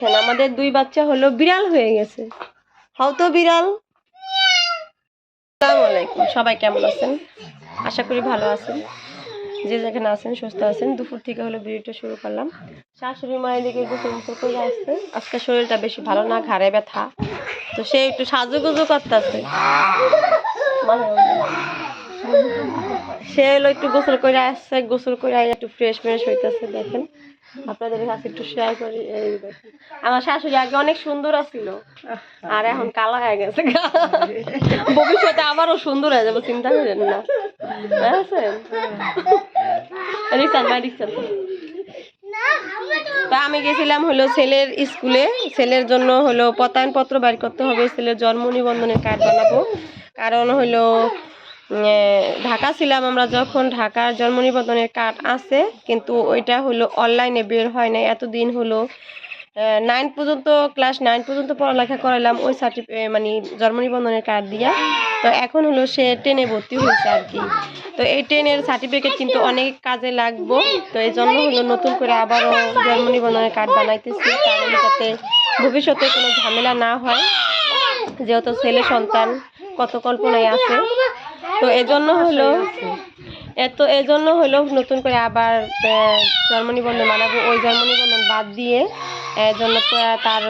দেখেন, আমাদের দুই বাচ্চা হলো বিড়াল হয়ে গেছে। হও তো বিড়াল। আসসালামু আলাইকুম। সবাই কেমন আছেন? আশা করি ভালো আছেন। যে যেখানে আছেন সুস্থ আছেন। দুপুর থেকে হলো ভিডিওটা শুরু করলাম। শাশুড়ি মায়ের দিকে গোসল মোসল করে আসছে। আজকে শরীরটা বেশি ভালো না ঘাড়ে ব্যথা। তো সে একটু সাজুগুজু করতেছে। সে হলো একটু গোসল করে আসছে গোসল করে একটু ফ্রেশ ফ্রেশ হইতেছে দেখেন। আপনাদের কাছে একটু শেয়ার করি এই দেখেন। আমার শাশুড়ি আগে অনেক সুন্দর আছিল আর এখন কালো হয়ে গেছে। ভবিষ্যতে আবারও সুন্দর হয়ে যাবে চিন্তা করেন না। বুঝছেন রিক্সান ভাই রিক্সান তা আমি গেছিলাম হলো ছেলের স্কুলে ছেলের জন্য হলো পতায়নপত্র বাইর করতে হবে ছেলের জন্ম নিবন্ধনের কার্ড বানাবো। কারণ হলো ঢাকা ছিলাম আমরা যখন ঢাকার জন্ম নিবন্ধনের কার্ড আছে, কিন্তু ওইটা হলো অনলাইনে বের হয় নাই, এতদিন হলো। নাইন পর্যন্ত ক্লাস নাইন পর্যন্ত পড়ালেখা করালাম ওই সার্টিফিকেট মানে জন্ম নিবন্ধনের কার্ড দিয়া। তো এখন হলো সে টেনে ভর্তি হয়েছে আর কি। তো এই টেনের সার্টিফিকেট কিন্তু অনেক কাজে লাগবো। তো এই জন্য হলো নতুন করে আবারও জন্ম নিবন্ধনের কার্ড বানাইতেছি কারণ যাতে ভবিষ্যতে কোনো ঝামেলা না হয়। যেহেতু ছেলে সন্তান, কত কল্পনায় আছে। তো এজন্য হলো এত এজন্য হলো নতুন করে আবার আহ, জন্ম নিবন্ধন বানাবো। ওই জন্ম নিবন্ধন বাদ দিয়ে এজন্য তো তার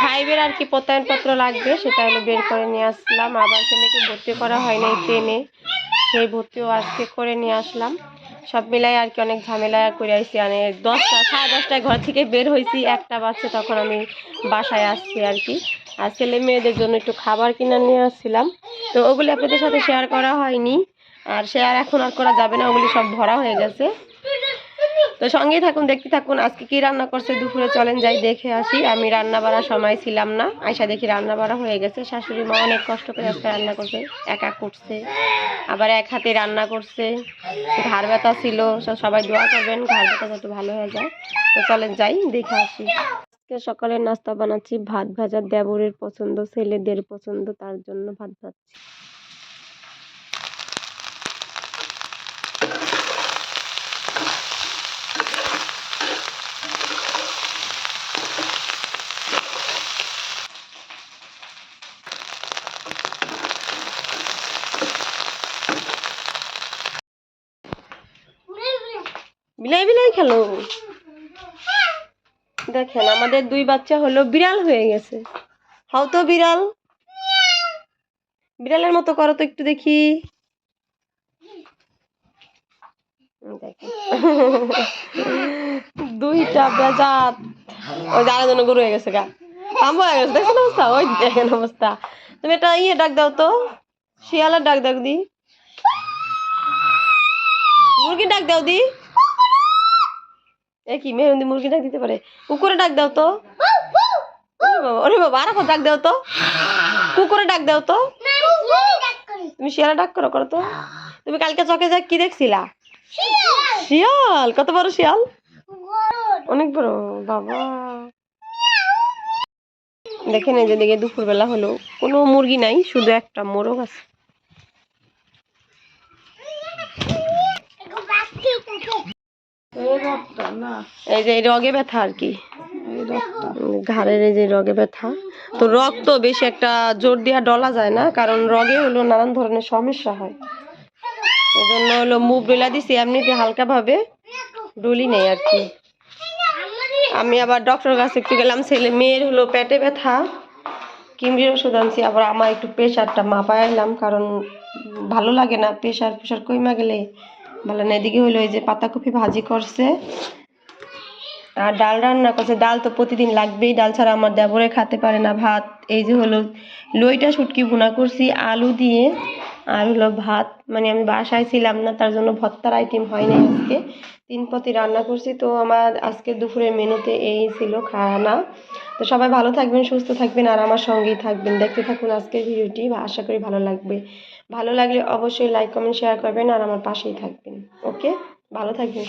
ফাইভের আর কি প্রত্যয়নপত্র লাগবে সেটা হলো বের করে নিয়ে আসলাম। আবার ছেলেকে ভর্তি করা হয় নাই ট্রেনে সেই ভর্তিও আজকে করে নিয়ে আসলাম। সব মিলাই আর কি অনেক ঝামেলা করে আসছি মানে দশটা, সাড়ে দশটায় ঘর থেকে বের হয়েছি একটা বাচ্চা তখন আমি বাসায় আসছি আর কি। আর ছেলে মেয়েদের জন্য একটু খাবার কিনে নিয়ে আসছিলাম। তো ওগুলি আপনাদের সাথে শেয়ার করা হয়নি। আর শেয়ার এখন আর করা যাবে না, ওগুলি সব ভরা হয়ে গেছে। তো সঙ্গেই থাকুন, দেখতে থাকুন, আজকে কি রান্না করছে, দুপুরে চলেন যাই, দেখে আসি। আমি রান্না বাড়ার সময় ছিলাম না। আয়সা দেখি রান্না বাড়া হয়ে গেছে। শাশুড়ি মা অনেক কষ্ট করে আজকে রান্না করছে। একা করছে, আবার এক হাতে রান্না করছে। ঘাড় ব্যথা ছিল, সব সবাই দোয়া করবেন, ঘাড় ব্যথা যাতে ভালো হয়ে যায়। তো চলেন যাই, দেখে আসি। আজকে সকালের নাস্তা বানাচ্ছি, ভাত ভাজা দেবরের পছন্দ, ছেলেদের পছন্দ, তার জন্য ভাত ভাজছি। বিলাই বিলাই খেলো। দেখেন, আমাদের দুই বাচ্চা হলো বিড়াল হয়ে গেছে। হও তো বিড়াল। বিড়ালের মতো করো তো একটু দেখি। দুইটা বেজাত। ওই যারা জন্য গরু হয়ে গেছে গা। আম হয়ে গেছে, দেখেন অবস্থা? ওই দেখেন অবস্থা। তুমি একটা ইয়ে ডাক দাও তো। শিয়ালের ডাক দাও দি। মুরগি ডাক দাও দি। কি মুরগি ডাক দিতে পারে? কুকুরে ডাক দাও তো। ওরে বাবা আর ডাক দাও তো। কুকুরে ডাক দাও তো। তুমি শিয়ালে ডাক করো করো তো। তুমি কালকে চকে যা কি দেখছিলা? শিয়াল, কত বড় শিয়াল? অনেক বড়, বাবা। দেখেন এই যে দিকে দুপুরবেলা হলো, কোনো মুরগি নাই, শুধু একটা মোরগ আছে। এই যে এই রগে ব্যথা আর কি? ঘাড়ের এই যে রগে ব্যথা। তো রক্ত বেশি একটা জোর দিয়া ডলা যায় না কারণ রগে হলো নানান ধরনের সমস্যা হয়। এই জন্য হলো মুভ ডোলা দিছি এমনিতে হালকা ভাবে ডলি নেই আর কি। আমি আবার ডক্টর কাছে একটু গেলাম ছেলে মেয়ের হলো পেটে ব্যথা। কিমরির ওষুধ আনছি আবার আমার একটু প্রেশারটা মাপায় এলাম কারণ ভালো লাগে না প্রেশার প্রেশার কইমা গেলে ভালো না এদিকে হলো ওই যে পাতাকপি ভাজি করছে। আর ডাল রান্না করছে। ডাল তো প্রতিদিন লাগবেই, ডাল ছাড়া আমার দেবরে খেতে পারে না ভাত। এই যে হলো লইটা শুটকি ভুনা করছি, আলু দিয়ে, আর হলো ভাত। মানে আমি বাসায় ছিলাম না, তার জন্য ভর্তার আইটেম হয় নাই আজকে। তিন পতি রান্না করছি, তো আমার আজকে দুপুরের মেনুতে এই ছিল খানা। তো সবাই ভালো থাকবেন, সুস্থ থাকবেন, আর আমার সঙ্গেই থাকবেন। দেখতে থাকুন আজকের ভিডিওটি, আশা করি ভালো লাগবে। ভালো লাগলে অবশ্যই লাইক কমেন্ট শেয়ার করবেন আর আমার পাশেই থাকবেন। ওকে ভালো থাকবেন।